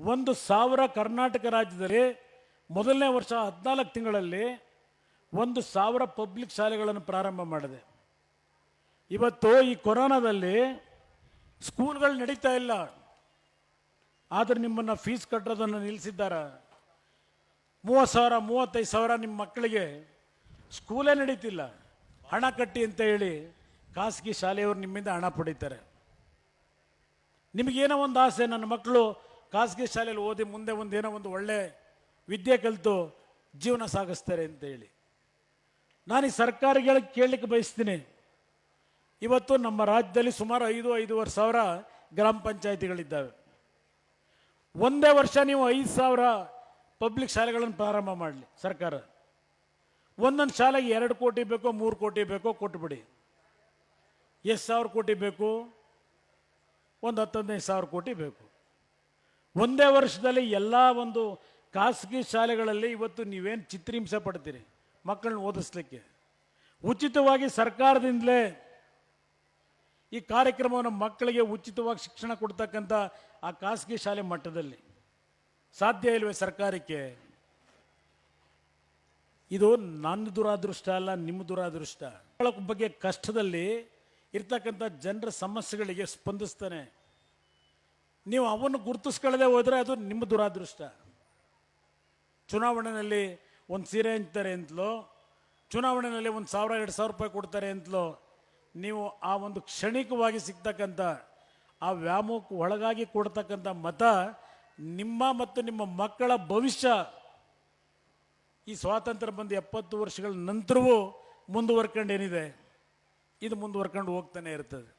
ಒಂದು ಸಾವಿರ ಕರ್ನಾಟಕ ರಾಜ್ಯದಲ್ಲಿ ಮೊದಲನೇ ವರ್ಷ ಹದಿನಾಲ್ಕು ತಿಂಗಳಲ್ಲಿ ಒಂದು ಸಾವಿರ ಪಬ್ಲಿಕ್ ಶಾಲೆಗಳನ್ನು ಪ್ರಾರಂಭ ಮಾಡಿದೆ. ಇವತ್ತು ಈ ಕೊರೋನಾದಲ್ಲಿ ಸ್ಕೂಲ್ಗಳು ನಡೀತಾ ಇಲ್ಲ. ಆದರೆ ನಿಮ್ಮನ್ನು ಫೀಸ್ ಕಟ್ಟೋದನ್ನು ನಿಲ್ಲಿಸಿದ್ದಾರೆ. ಮೂವತ್ತು ಸಾವಿರ, ಮೂವತ್ತೈದು ಸಾವಿರ ನಿಮ್ಮ ಮಕ್ಕಳಿಗೆ ಸ್ಕೂಲೇ ನಡೀತಿಲ್ಲ. ಹಣ ಕಟ್ಟಿ ಅಂತ ಹೇಳಿ ಖಾಸಗಿ ಶಾಲೆಯವರು ನಿಮ್ಮಿಂದ ಹಣ ಪಡೀತಾರೆ. ನಿಮಗೇನೋ ಒಂದು ಆಸೆ, ನನ್ನ ಮಕ್ಕಳು ಖಾಸಗಿ ಶಾಲೆಯಲ್ಲಿ ಓದಿ ಮುಂದೆ ಒಂದು ಏನೋ ಒಂದು ಒಳ್ಳೆ ವಿದ್ಯೆ ಕಲಿತು ಜೀವನ ಸಾಗಿಸ್ತಾರೆ ಅಂತ ಹೇಳಿ. ನಾನು ಈ ಸರ್ಕಾರಗಳಿಗೆ ಕೇಳಲಿಕ್ಕೆ ಬಯಸ್ತೀನಿ. ಇವತ್ತು ನಮ್ಮ ರಾಜ್ಯದಲ್ಲಿ ಸುಮಾರು ಐದು, ಐದೂವರೆ ಸಾವಿರ ಗ್ರಾಮ ಪಂಚಾಯಿತಿಗಳಿದ್ದಾವೆ. ಒಂದೇ ವರ್ಷ ನೀವು ಐದು ಸಾವಿರ ಪಬ್ಲಿಕ್ ಶಾಲೆಗಳನ್ನು ಪ್ರಾರಂಭ ಮಾಡಲಿ ಸರ್ಕಾರ. ಒಂದೊಂದು ಶಾಲೆಗೆ ಎರಡು ಕೋಟಿ ಬೇಕೋ ಮೂರು ಕೋಟಿ ಬೇಕೋ ಕೊಟ್ಟುಬಿಡಿ ಎಷ್ಟು ಸಾವಿರ ಕೋಟಿ ಬೇಕು, ಒಂದು ಹತ್ತೊಂದೈದು ಸಾವಿರ ಕೋಟಿ ಬೇಕು. ಒಂದೇ ವರ್ಷದಲ್ಲಿ ಎಲ್ಲ ಒಂದು ಖಾಸಗಿ ಶಾಲೆಗಳಲ್ಲಿ ಇವತ್ತು ನೀವೇನು ಚಿತ್ರಹಿಂಸೆ ಪಡ್ತೀರಿ ಮಕ್ಕಳನ್ನ ಓದಿಸ್ಲಿಕ್ಕೆ? ಉಚಿತವಾಗಿ ಸರ್ಕಾರದಿಂದಲೇ ಈ ಕಾರ್ಯಕ್ರಮವನ್ನು ಮಕ್ಕಳಿಗೆ ಉಚಿತವಾಗಿ ಶಿಕ್ಷಣ ಕೊಡ್ತಕ್ಕಂಥ ಆ ಖಾಸಗಿ ಶಾಲೆ ಮಟ್ಟದಲ್ಲಿ ಸಾಧ್ಯ ಇಲ್ವೇ ಸರ್ಕಾರಕ್ಕೆ? ಇದು ನನ್ನ ದುರಾದೃಷ್ಟ ಅಲ್ಲ, ನಿಮ್ಮ ದುರಾದೃಷ್ಟ. ಮಕ್ಕಳ ಬಗ್ಗೆ ಕಷ್ಟದಲ್ಲಿ ಇರ್ತಕ್ಕಂಥ ಜನರ ಸಮಸ್ಯೆಗಳಿಗೆ ಸ್ಪಂದಿಸ್ತಾನೆ. ನೀವು ಅವನ್ನು ಗುರುತಿಸ್ಕೊಳ್ಳದೆ ಹೋದರೆ ಅದು ನಿಮ್ಮ ದುರಾದೃಷ್ಟ. ಚುನಾವಣೆಯಲ್ಲಿ ಒಂದು ಸೀರೆ ಅಂತಾರೆ ಅಂತಲೋ ಚುನಾವಣೆಯಲ್ಲಿ ಒಂದು ಸಾವಿರ, ಎರಡು ಸಾವಿರ ರೂಪಾಯಿ ಕೊಡ್ತಾರೆ ಅಂತಲೋ ನೀವು ಆ ಒಂದು ಕ್ಷಣಿಕವಾಗಿ ಸಿಗ್ತಕ್ಕಂಥ, ಆ ವ್ಯಾಮೋಹಕ್ಕೆ ಒಳಗಾಗಿ ಕೊಡ್ತಕ್ಕಂಥ ಮತ ನಿಮ್ಮ ಮತ್ತು ನಿಮ್ಮ ಮಕ್ಕಳ ಭವಿಷ್ಯ. ಈ ಸ್ವಾತಂತ್ರ್ಯ ಬಂದು ಎಪ್ಪತ್ತು ವರ್ಷಗಳ ನಂತರವೂ ಮುಂದುವರ್ಕೊಂಡು ಏನಿದೆ ಇದು ಮುಂದುವರ್ಕೊಂಡು ಹೋಗ್ತಾನೆ ಇರ್ತದೆ.